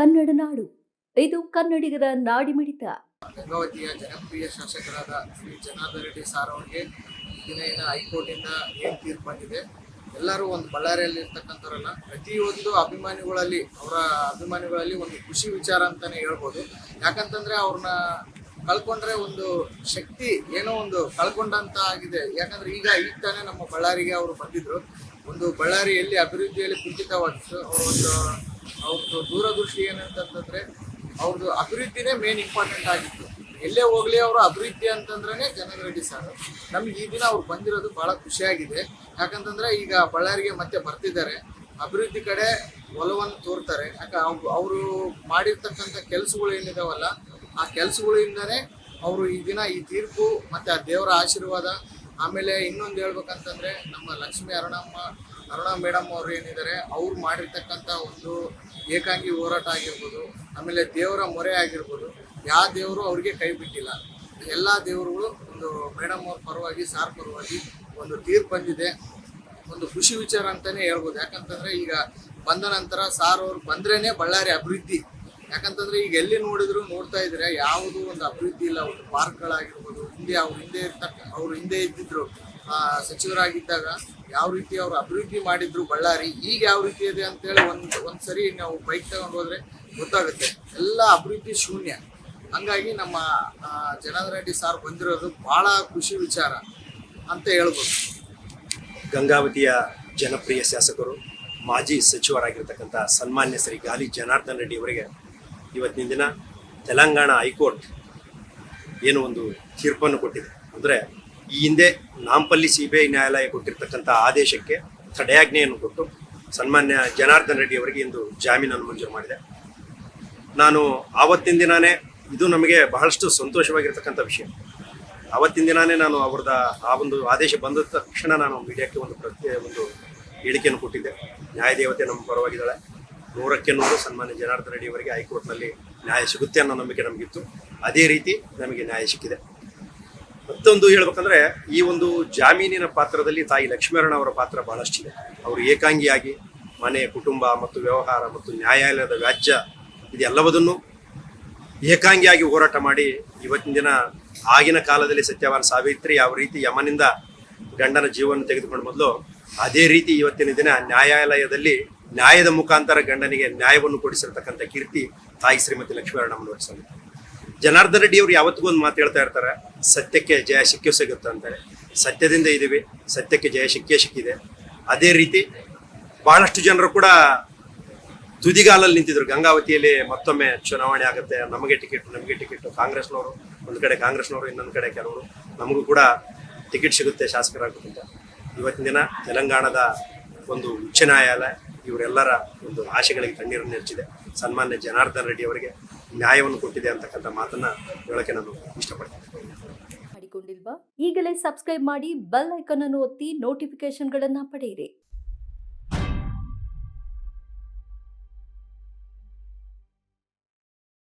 ಕನ್ನಡ ನಾಡು. ಇದು ಕನ್ನಡಿಗರ ನಾಡಿಮಿಡಿತ. ಗಂಗಾವತಿಯ ಜನಪ್ರಿಯ ಶಾಸಕರಾದ ಶ್ರೀ ಜನಾರ್ದನ್ ರೆಡ್ಡಿ ಸಾರ್ ಅವರಿಗೆ ದಿನ ಏನು ಹೈಕೋರ್ಟಿಂದ ಏನು ತೀರ್ಪು ಬಂದಿದೆ ಎಲ್ಲರೂ ಒಂದು ಬಳ್ಳಾರಿಯಲ್ಲಿ ಇರ್ತಕ್ಕಂಥವ್ರನ್ನ ಪ್ರತಿಯೊಂದು ಅಭಿಮಾನಿಗಳಲ್ಲಿ, ಅವರ ಅಭಿಮಾನಿಗಳಲ್ಲಿ ಒಂದು ಖುಷಿ ವಿಚಾರ ಅಂತಾನೆ ಹೇಳ್ಬೋದು. ಯಾಕಂತಂದ್ರೆ ಅವ್ರನ್ನ ಕಳ್ಕೊಂಡ್ರೆ ಒಂದು ಶಕ್ತಿ ಏನೋ ಒಂದು ಕಳ್ಕೊಂಡಂತ ಆಗಿದೆ. ಯಾಕಂದ್ರೆ ಈಗ ಈಗ ತಾನೇ ನಮ್ಮ ಬಳ್ಳಾರಿಗೆ ಅವರು ಬಂದಿದ್ರು. ಒಂದು ಬಳ್ಳಾರಿಯಲ್ಲಿ ಅಭಿವೃದ್ಧಿಯಲ್ಲಿ ಕುಂಠಿತವಾಗಿತ್ತು. ಅವರು ಒಂದು ಅವ್ರದ್ದು ದೂರದೃಷ್ಟಿ ಏನಂತಂದ್ರೆ ಅವ್ರದ್ದು ಅಭಿವೃದ್ಧಿನೇ ಮೇನ್ ಇಂಪಾರ್ಟೆಂಟ್ ಆಗಿತ್ತು. ಎಲ್ಲೇ ಹೋಗ್ಲಿ ಅವರು ಅಭಿವೃದ್ಧಿ ಅಂತಂದ್ರೆ ರೆಡ್ಡಿ ಸರ್ ನಮ್ಗೆ ಈ ದಿನ ಅವ್ರು ಬಂದಿರೋದು ಬಹಳ ಖುಷಿಯಾಗಿದೆ. ಯಾಕಂತಂದ್ರೆ ಈಗ ಬಳ್ಳಾರಿಗೆ ಮತ್ತೆ ಬರ್ತಿದ್ದಾರೆ. ಅಭಿವೃದ್ಧಿ ಕಡೆ ಒಲವನ್ನು ತೋರ್ತಾರೆ. ಯಾಕೆ ಅವರು ಮಾಡಿರ್ತಕ್ಕಂಥ ಕೆಲಸಗಳು ಏನಿದಾವಲ್ಲ, ಆ ಕೆಲಸಗಳಿಂದನೇ ಅವರು ಈ ದಿನ ಈ ತೀರ್ಪು ಮತ್ತೆ ಆ ದೇವರ ಆಶೀರ್ವಾದ. ಆಮೇಲೆ ಇನ್ನೊಂದು ಹೇಳ್ಬೇಕಂತಂದರೆ ನಮ್ಮ ಲಕ್ಷ್ಮೀ ಅರುಣಮ್ಮ ಅರುಣ ಮೇಡಮ್ ಅವರು ಏನಿದ್ದಾರೆ, ಅವ್ರು ಮಾಡಿರ್ತಕ್ಕಂಥ ಒಂದು ಏಕಾಂಗಿ ಹೋರಾಟ ಆಗಿರ್ಬೋದು, ಆಮೇಲೆ ದೇವರ ಮೊರೆ ಆಗಿರ್ಬೋದು, ಯಾವ ದೇವರು ಅವ್ರಿಗೆ ಕೈ ಬಿಟ್ಟಿಲ್ಲ. ಎಲ್ಲ ದೇವರುಗಳು ಒಂದು ಮೇಡಮ್ ಅವ್ರ ಪರವಾಗಿ, ಸಾರ್ ಪರವಾಗಿ ಒಂದು ತೀರ್ಪು ಬಂದಿದೆ. ಒಂದು ಖುಷಿ ವಿಚಾರ ಅಂತಾನೆ ಹೇಳ್ಬೋದು. ಯಾಕಂತಂದ್ರೆ ಈಗ ಬಂದ ನಂತರ ಸಾರ್ ಅವ್ರು ಬಂದ್ರೇನೆ ಬಳ್ಳಾರಿ ಅಭಿವೃದ್ಧಿ. ಯಾಕಂತಂದ್ರೆ ಈಗ ಎಲ್ಲಿ ನೋಡಿದ್ರು ನೋಡ್ತಾ ಇದ್ರೆ ಯಾವುದು ಒಂದು ಅಭಿವೃದ್ಧಿ ಇಲ್ಲ. ಒಂದು ಪಾರ್ಕ್ಗಳಾಗಿರ್ಬೋದು, ಹಿಂದೆ ಅವ್ರು ಹಿಂದೆ ಇರ್ತಕ್ಕ ಅವ್ರು ಹಿಂದೆ ಇದ್ದಿದ್ರು. ಸಚಿವರಾಗಿದ್ದಾಗ ಯಾವ ರೀತಿ ಅವರು ಅಭಿವೃದ್ಧಿ ಮಾಡಿದ್ರು ಬಳ್ಳಾರಿ, ಈಗ ಯಾವ ರೀತಿ ಇದೆ ಅಂತೇಳಿ ಒಂದ್, ಒಂದ್ಸರಿ ನಾವು ಬೈಕ್ ತಗೊಂಡು ಹೋದ್ರೆ ಗೊತ್ತಾಗುತ್ತೆ. ಎಲ್ಲ ಅಭಿವೃದ್ಧಿ ಶೂನ್ಯ. ಹಂಗಾಗಿ ನಮ್ಮ ಜನಾರ್ದನ್ ರೆಡ್ಡಿ ಸಾರ್ ಬಂದಿರೋದು ಬಹಳ ಖುಷಿ ವಿಚಾರ ಅಂತ ಹೇಳ್ಬೋದು. ಗಂಗಾವತಿಯ ಜನಪ್ರಿಯ ಶಾಸಕರು, ಮಾಜಿ ಸಚಿವರಾಗಿರ್ತಕ್ಕಂಥ ಸನ್ಮಾನ್ಯ ಶ್ರೀ ಗಾಲಿ ಜನಾರ್ದನ್ ರೆಡ್ಡಿ ಅವರಿಗೆ ಇವತ್ತಿನ ದಿನ ತೆಲಂಗಾಣ ಹೈಕೋರ್ಟ್ ಏನು ಒಂದು ತೀರ್ಪನ್ನು ಕೊಟ್ಟಿದೆ. ಅಂದರೆ ಈ ಹಿಂದೆ ನಾಂಪಲ್ಲಿ ಸಿ ಬಿ ಐ ನ್ಯಾಯಾಲಯ ಕೊಟ್ಟಿರ್ತಕ್ಕಂಥ ಆದೇಶಕ್ಕೆ ತಡೆಯಾಜ್ಞೆಯನ್ನು ಕೊಟ್ಟು ಸನ್ಮಾನ್ಯ ಜನಾರ್ದನ್ ರೆಡ್ಡಿ ಅವರಿಗೆ ಇಂದು ಜಾಮೀನನ್ನು ಮಂಜೂರು ಮಾಡಿದೆ. ನಾನು ಆವತ್ತಿನ ದಿನಾನೇ ಇದು ನಮಗೆ ಬಹಳಷ್ಟು ಸಂತೋಷವಾಗಿರ್ತಕ್ಕಂಥ ವಿಷಯ. ಆವತ್ತಿನ ದಿನಾನೇ ನಾನು ಅವ್ರದ ಆ ಒಂದು ಆದೇಶ ಬಂದ ತಕ್ಷಣ ನಾನು ಮೀಡಿಯಾಕ್ಕೆ ಒಂದು ಪ್ರತ್ಯೇ ಒಂದು ಹೇಳಿಕೆಯನ್ನು ಕೊಟ್ಟಿದ್ದೆ. ನ್ಯಾಯದೇವತೆ ನಮ್ಮ ಪರವಾಗಿದ್ದಾಳೆ. ನೂರಕ್ಕೆ ನೂರು ಸನ್ಮಾನ್ಯ ಜನಾರ್ದನ್ ರೆಡ್ಡಿ ಅವರಿಗೆ ಹೈಕೋರ್ಟ್ನಲ್ಲಿ ನ್ಯಾಯ ಸಿಗುತ್ತೆ ಅನ್ನೋ ನಂಬಿಕೆ ನಮಗಿತ್ತು. ಅದೇ ರೀತಿ ನಮಗೆ ನ್ಯಾಯ ಸಿಕ್ಕಿದೆ. ಮತ್ತೊಂದು ಹೇಳ್ಬೇಕಂದ್ರೆ, ಈ ಒಂದು ಜಾಮೀನಿನ ಪಾತ್ರದಲ್ಲಿ ತಾಯಿ ಲಕ್ಷ್ಮೀರಣ ಅವರ ಪಾತ್ರ ಬಹಳಷ್ಟಿದೆ. ಅವರು ಏಕಾಂಗಿಯಾಗಿ ಮನೆ, ಕುಟುಂಬ ಮತ್ತು ವ್ಯವಹಾರ ಮತ್ತು ನ್ಯಾಯಾಲಯದ ವ್ಯಾಜ್ಯ ಇದೆಲ್ಲವದನ್ನು ಏಕಾಂಗಿಯಾಗಿ ಹೋರಾಟ ಮಾಡಿ ಇವತ್ತಿನ ದಿನ ಆಗಿನ ಕಾಲದಲ್ಲಿ ಸತ್ಯವಾನ್ ಸಾವಿತ್ರಿ ಯಾವ ರೀತಿ ಯಮನಿಂದ ಗಂಡನ ಜೀವನ ತೆಗೆದುಕೊಂಡು ಮೊದಲು, ಅದೇ ರೀತಿ ಇವತ್ತಿನ ದಿನ ನ್ಯಾಯಾಲಯದಲ್ಲಿ ನ್ಯಾಯದ ಮುಖಾಂತರ ಗಂಡನಿಗೆ ನ್ಯಾಯವನ್ನು ಕೊಡಿಸಿರ್ತಕ್ಕಂಥ ಕೀರ್ತಿ ತಾಯಿ ಶ್ರೀಮತಿ ಲಕ್ಷ್ಮೀರಣ್ಣ ಸಲ್ಲಿದ್ದಾರೆ ಜನಾರ್ದನ್ ರೆಡ್ಡಿ ಅವರು ಯಾವತ್ತಿಗೂ ಒಂದು ಮಾತು ಹೇಳ್ತಾ ಇರ್ತಾರೆ ಸತ್ಯಕ್ಕೆ ಜಯ ಸಿಕ್ಕೇ ಸಿಗುತ್ತೆ ಅಂತಾರೆ. ಸತ್ಯದಿಂದ ಇದ್ದೀವಿ, ಸತ್ಯಕ್ಕೆ ಜಯ ಸಿಕ್ಕೇ ಸಿಕ್ಕಿದೆ. ಅದೇ ರೀತಿ ಬಹಳಷ್ಟು ಜನರು ಕೂಡ ತುದಿಗಾಲಲ್ಲಿ ನಿಂತಿದ್ರು. ಗಂಗಾವತಿಯಲ್ಲಿ ಮತ್ತೊಮ್ಮೆ ಚುನಾವಣೆ ಆಗುತ್ತೆ. ನಮಗೆ ಟಿಕೆಟ್ ನಮಗೆ ಟಿಕೆಟ್. ಕಾಂಗ್ರೆಸ್ನವರು, ಒಂದು ಕಡೆ ಕಾಂಗ್ರೆಸ್ನವರು, ಇನ್ನೊಂದು ಕಡೆ ಕೆಲವರು. ನಮಗೂ ಕೂಡ ಟಿಕೆಟ್ ಸಿಗುತ್ತೆ ಶಾಸಕರಾಗುತ್ತೆ ಅಂತ ಇವತ್ತಿನ ದಿನ ತೆಲಂಗಾಣದ ಒಂದು ಉಚ್ಚ ನ್ಯಾಯಾಲಯ ಇವರೆಲ್ಲರ ಒಂದು ಆಶೆಗಳಿಗೆ ತಣ್ಣೀರನ್ನು ಹೆಚ್ಚಿದೆ ಸನ್ಮಾನ್ಯ ಜನಾರ್ದನ್ ರೆಡ್ಡಿ ಅವರಿಗೆ ನ್ಯಾಯವನ್ನು ಕೊಟ್ಟಿದೆ ಅಂತಕ್ಕಂಥ ಮಾತನ್ನು ಹೇಳೋಕ್ಕೆ ನಾನು ಇಷ್ಟಪಡ್ತೀನಿ. ಈಗಲೇ ಸಬ್ಸ್ಕ್ರೈಬ್ ಮಾಡಿ ಬೆಲ್ ಐಕನ್ ಅನ್ನು ಒತ್ತಿ ನೋಟಿಫಿಕೇಶನ್ಗಳನ್ನು ಪಡೆಯಿರಿ.